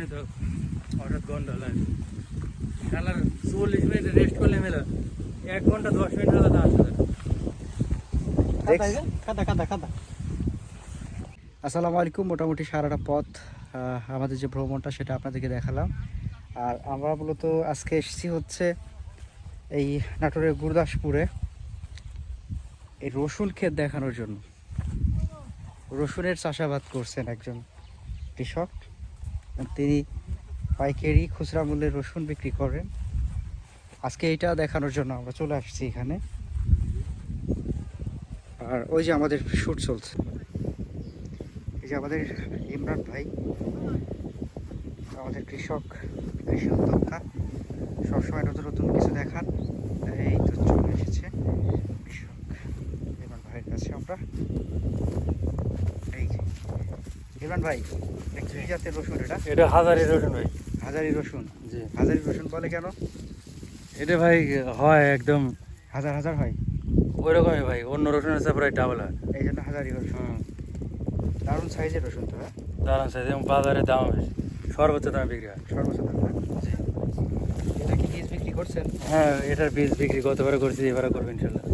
পানি তো। হঠাৎ গন্ধ হলো। খেলার চল্লিশ মিনিট রেস্ট করলে মেলা। এক ঘণ্টা দশ মিনিট হলে তা কাদা কাদা কাদা আসসালামু আলাইকুম, মোটামুটি সারাটা পথ আমাদের যে ভ্রমণটা সেটা আপনাদেরকে দেখালাম। আর আমরা মূলত আজকে এসেছি হচ্ছে এই নাটোরের গুরদাসপুরে এই রসুন ক্ষেত দেখানোর জন্য। রসুনের চাষাবাদ করছেন একজন কৃষক। তিনি পাইকারি খুচরা মূল্যে রসুন বিক্রি করেন। আজকে এইটা দেখানোর জন্য আমরা চলে আসছি এখানে। আর ওই যে আমাদের শ্যুট চলছে। এই যে আমাদের ইমরান ভাই, আমাদের কৃষক, কৃষি উদ্যোক্তা। সবসময় নতুন নতুন কিছু দেখান। এই তো চলে এসেছে কৃষক ইমরান ভাইয়ের কাছে আমরা ইমরান ভাই কি জাতের রসুন এটা? এটা হাজারি রসুন ভাই। হাজারি রসুন? জি। হাজারি রসুন বলে কেন? এটা ভাই হয় একদম। হাজার হাজার হয়? ওই রকমই ভাই অন্য রসুনের চেয়ে প্রায় ডাবল হয়। এই জন্য হাজারি রসুন। দারুণ সাইজের রসুন তো হ্যাঁ? দাঁড়ান সাইজ এবং বাজারে দাম বেশি। সর্বোচ্চ দামে বিক্রি হয়। সর্বোচ্চ দাম না? এটা কি বীজ বিক্রি করছেন? হ্যাঁ এটার বীজ বিক্রি গতবারে করছি এবারে করব ইনশাল্লাহ।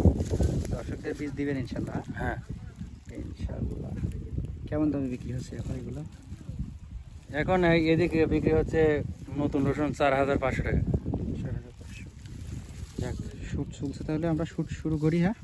দর্শকদের বীজ দিবেন ইনশাল্লাহ হ্যাঁ। ইনশাল্লাহ। কেমন দামে বিক্রি হচ্ছে এখন এগুলো? এখন এদিকে বিক্রি হচ্ছে নতুন রসুন চার হাজার পাঁচশো টাকা। চার হাজার পাঁচশো। যাক শুট চলছে তাহলে, আমরা শুট শুরু করি হ্যাঁ?